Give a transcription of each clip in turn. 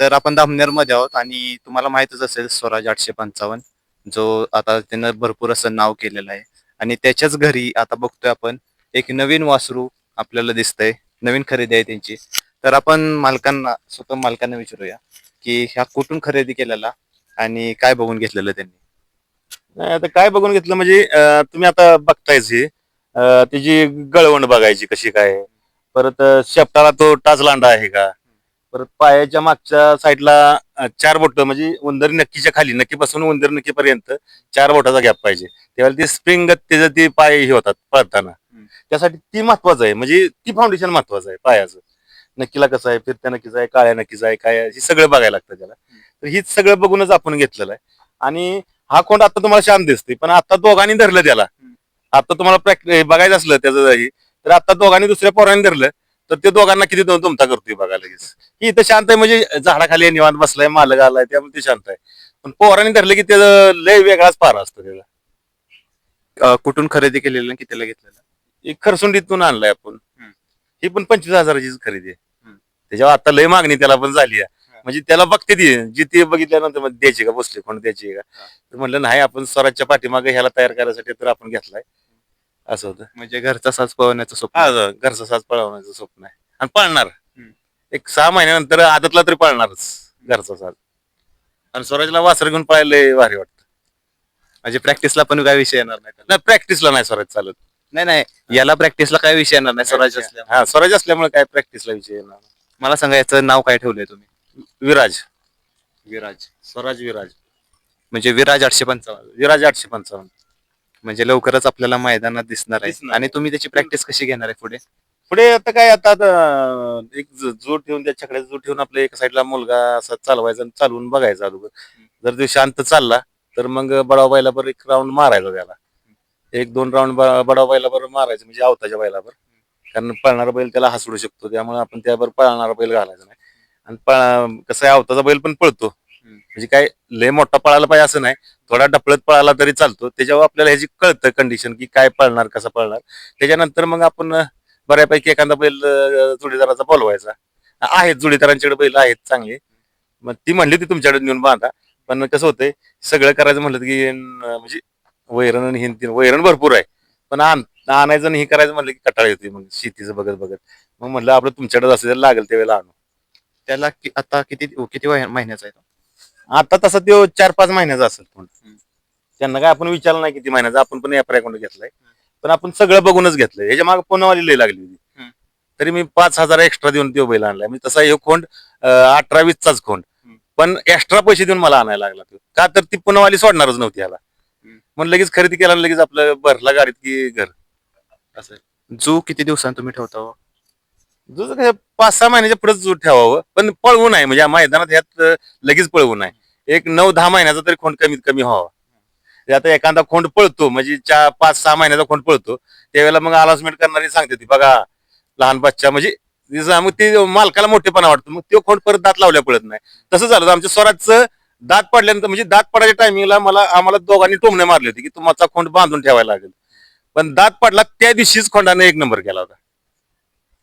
तर आपण धामनेरमध्ये आहोत आणि तुम्हाला माहितच असेल स्वराज आठशे पंचावन्न जो आता त्यानं भरपूर असं नाव केलेलं आहे. आणि त्याच्याच घरी आता बघतोय आपण एक नवीन वासरू आपल्याला दिसतंय नवीन खरेदी आहे त्यांची. तर आपण मालकांना स्वतः मालकांना विचारूया की ह्या कुठून खरेदी केलेला आणि काय बघून घेतलेलं त्यांनी? नाही, आता काय बघून घेतलं म्हणजे अं, तुम्ही आता बघतायच हे. अं, त्याची गळवण बघायची कशी काय परत अं, शेपटाला तो टाच लांडा आहे का? परत पायाच्या मागच्या साईडला चार बोट म्हणजे उंदर नक्कीच्या खाली नक्कीपासून उंदर नक्कीपर्यंत चार बोटाचा गॅप पाहिजे. तेव्हा ते स्प्रिंग त्याचं ते पाय हे होतात पळताना. त्यासाठी ती महत्वाचं आहे म्हणजे ती फाउंडेशन महत्वाचं आहे पायाचं. नक्कीला कसं आहे फिरत्या नक्कीच आहे काळ्या नक्कीच आहे काय हे सगळं बघायला लागतं त्याला. तर हीच सगळं बघूनच आपण घेतलेलं आहे. आणि हा कोंड आता तुम्हाला शांत दिसते पण आता दोघांनी धरलं त्याला. आता तुम्हाला बघायचं असलं त्याचं तर आता दोघांनी दुसऱ्या पोरांनी धरलं. तर ते दोघांना किती दुमता करतोय बघा लगेच. ही इथं शांत आहे म्हणजे झाडाखाली निवांत बसलाय मालक आलाय त्यामुळे ते शांत आहे. पण पोरांनी धरलं की त्याचं लय वेगळाच पार असतो त्याला अं, कुठून खरेदी केलेलं आणि कितीला घेतलेलं? एक खरसुंडीतून आणलाय आपण. हम्म. ही पण पंचवीस हजाराचीच खरेदी आहे. हम्म. त्याच्यावर आता लय मागणी त्याला पण झाली आहे. म्हणजे त्याला बघते ती जी ती बघितल्यानंतर मग द्यायची का बसली कोण द्यायची का? हा. तर म्हणलं नाही आपण स्वराजच्या पाठीमागे ह्याला तयार करायसाठी तर आपण घेतलाय. असं होतं. म्हणजे घरचा साज पळवण्याचं स्वप्न. हा घरचा साज पळवण्याचं स्वप्न आहे. आणि पळणार. हम्म. एक सहा महिन्यानंतर आदतला तरी पळणारच घरचा साज. आणि स्वराजला वासर घेऊन पळायला भारी वाटतं. म्हणजे प्रॅक्टिसला पण काय विषय येणार नाही. त्याला. नाही प्रॅक्टिसला नाही स्वराज चालत. नाही नाही. याला प्रॅक्टिसला काय विषय येणार नाही स्वराज असल्यामुळे. हा स्वराज असल्यामुळे काय प्रॅक्टिसला विषय येणार नाही. मला सांगा याचं नाव काय ठेवलंय तुम्ही? विराज. विराज. स्वराज विराज. म्हणजे विराज आठशे पंचावन्न. विराज आठशे पंचावन्न. म्हणजे लवकरच आपल्याला मैदानात दिसणार आहे. दिसणार. आणि तुम्ही त्याची प्रॅक्टिस कशी घेणार आहे पुढे? पुढे आता काय आता एक ज- जोड ठेवून त्या छकड्याचा जोड ठेवून आपल्या एका साईडला मुलगा असा चालवायचा आणि चालवून बघायचा अगोदर. जर तो शांत चालला तर मग बडाव बैलाबर एक राऊंड मारायचा त्याला. एक दोन राऊंड बडाव बैलाबर मारायचं म्हणजे आवताच्या बैलाबर कारण पळणारा बैल त्याला हसडू शकतो त्यामुळे आपण त्यावर पळणारा बैल घालायचा नाही. आणि पळ- कसं आहे आवताचा बैल पण पळतो. म्हणजे काय लय मोठा पळाला पाहिजे असं नाही. थोडा डपळत पळाला तरी चालतो. त्याच्यावर आपल्याला ह्याची कळतं कंडिशन की काय पळणार कसं पळणार. त्याच्यानंतर मग आपण बऱ्यापैकी एखादा बैल अं, जोडीदाराचा बोलवायचा. आहेत जोडीदारांच्याकडे बैल आहेत चांगले. मग ती म्हणली ती तुमच्याकडे नेऊन बांधा. पण कसं होतंय सगळं करायचं म्हणलं की म्हणजे वैरण आणि हिंदी वैरण भरपूर आहे. पण आण आणायचं आणि हे करायचं म्हणलं की कटाळी होती. मग शेतीचं बघत बघत. मग म्हणलं आपलं तुमच्याकडे असं लागेल त्यावेळेला आणू. त्याला आता किती किती महिन्याचा आहे तो? आता तसं तो चार पाच महिन्याचा असेल कोण हम्म. त्यांना काय आपण विचारलं नाही किती महिन्याचा आपण पण या अकाउंट घेतलाय. पण आपण सगळं बघूनच घेतलंय. ह्याच्या मागे पुन्हावाली लई लागली होती. तरी मी पाच हजार एक्स्ट्रा देऊन तो बैल आणलाय. म्हणजे तसा हे खोंड अठरा वीसचाच खोंड. पण एक्स्ट्रा पैसे देऊन मला आणायला लागला तो का तर ती पुन्हावाली सोडणारच नव्हती ह्याला. हम्म. मग लगेच खरेदी केला लगेच आपलं भरला गाडीत की घर. असं जू किती दिवसांत तुम्ही ठेवता दुसरं कसं पाच सहा महिन्याच्या पुढे ठेवावं. पण पळवू नाही म्हणजे या मैदानात ह्यात लगेच पळवू नाही एक नऊ दहा महिन्याचा तरी खोंड कमीत कमी व्हावा. आता एखादा खोंड पळतो म्हणजे चार पाच सहा महिन्याचा खोंड पळतो त्यावेळेला मग अनाउन्समेंट करणारी सांगते ती बघा लहान बच्चा म्हणजे मग ते मालकाला मोठेपणा वाटतो मग तो खोंड परत दात लावल्या पळत नाही. तसं झालं आमच्या स्वराजचं दात पडल्यानंतर म्हणजे दात पडायच्या टायमिंगला मला आम्हाला दोघांनी टोमणे मारले होते की तुमचा खोंड बांधून ठेवायला लागेल. पण दात पडला त्या दिवशीच खोंडाने एक नंबर केला होता.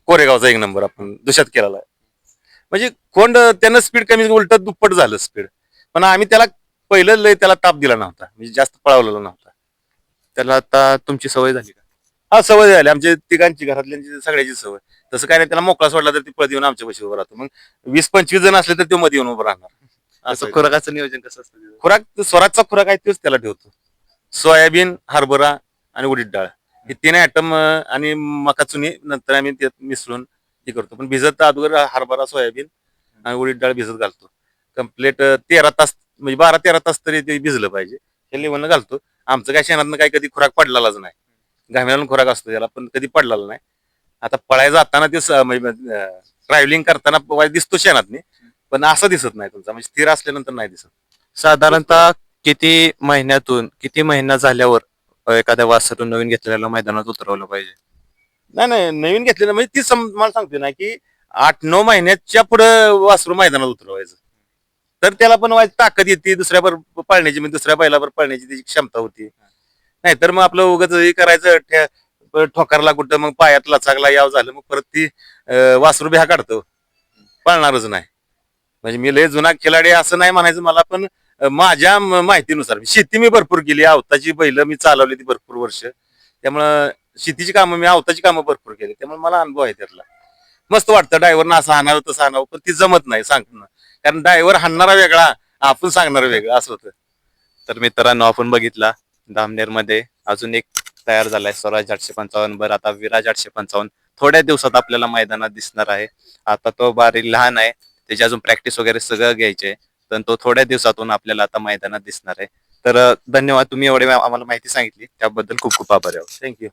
कोरेगावचा एक नंबर आपण दुष्यात केलेला आहे. म्हणजे खोंड त्यानं स्पीड कमी उलट दुप्पट झालं स्पीड पण आम्ही त्याला पहिलं लय त्याला ताप दिला नव्हता. म्हणजे जास्त पळवलेला नव्हता. त्याला आता तुमची सवय झाली का? हा सवय झाली. आमच्या तिघांची घरातल्यांची सगळ्याची सवय. तसं काय नाही त्याला मोकळा सोडला तर ती पळत येऊन आमच्या पैसे उभं राहतो. मग वीस पंचवीस जण असले तर तो मध्ये येऊन उभं राहणार. असं खुराकाचं नियोजन कसं असतं? खुराक स्वराजचा खुराक आहे तोच त्याला ठेवतो. सोयाबीन हरभरा आणि उडीद डाळ. हे तीन आयटम आणि मका चुनी नंतर आम्ही त्यात मिसळून हे करतो. पण भिजत अगोदर हरभरा सोयाबीन आणि उडीद डाळ भिजत घालतो. कंप्लीट तेरा तास म्हणजे बारा तेरा तास तरी ते भिजलं पाहिजे. हे लेवलनं घालतो. आमचं काय शेणातनं काय कधी खुराक पडलेलाच नाही. घामेला खुराक असतो त्याला पण कधी पडलेला नाही. आता पळायला जाताना ते ट्रॅव्हलिंग म्हणजे, करताना दिसतो शेणातनी पण असं दिसत नाही तुमचा. म्हणजे स्थिर असल्यानंतर नाही दिसत. साधारणतः किती महिन्यातून किती महिना झाल्यावर एखाद्या वासरून नवीन घेतलेल्या मैदानात उतरवलं पाहिजे. नाही नाही नवीन घेतलेलं म्हणजे ती सम- मला सांगते ना की आठ नऊ महिन्याच्या पुढे वासरू मैदानात उतरवायचं. तर त्याला पण वाईट ताकद येते दुसऱ्यावर पळण्याची म्हणजे दुसऱ्या बैलावर पळण्याची त्याची क्षमता होती. नाही तर मग आपलं उगाच हे करायचं ठोकारला कुठं मग पायात लचाकला याव झालं मग परत ती वासरू बिहा काढतो. पळणारच नाही. म्हणजे मी लय जुना खिलाडी असं नाही म्हणायचं मला पण माझ्या माहितीनुसार शेती मी भरपूर केली. आवताची बैल मी चालवली ती भरपूर वर्ष. त्यामुळं शेतीची कामं मी आवताची कामं भरपूर केली. त्यामुळे मला अनुभव आहे त्यातला. मस्त वाटतं ड्रायव्हरनं असं हाणावं तसं हाणावं पण ती जमत नाही सांगताना कारण ड्रायव्हर हाणणारा वेगळा आपण सांगणार वेगळं असं होतं. तर मित्रांनो आपण बघितला धामनेरमध्ये अजून एक तयार झालाय स्वराज आठशे पंचावन्न बर आता विराज आठशे पंचावन्न थोड्या दिवसात आपल्याला मैदानात दिसणार आहे. आता तो बारी लहान आहे त्याची अजून प्रॅक्टिस वगैरे सगळं घ्यायचे. तर तो थोड्या दिवसातून आपल्याला आता मैदानात दिसणार आहे. तर धन्यवाद. तुम्ही एवढे आम्हाला माहिती सांगितली. त्याबद्दल खूप खूप आभार आहे थँक्यू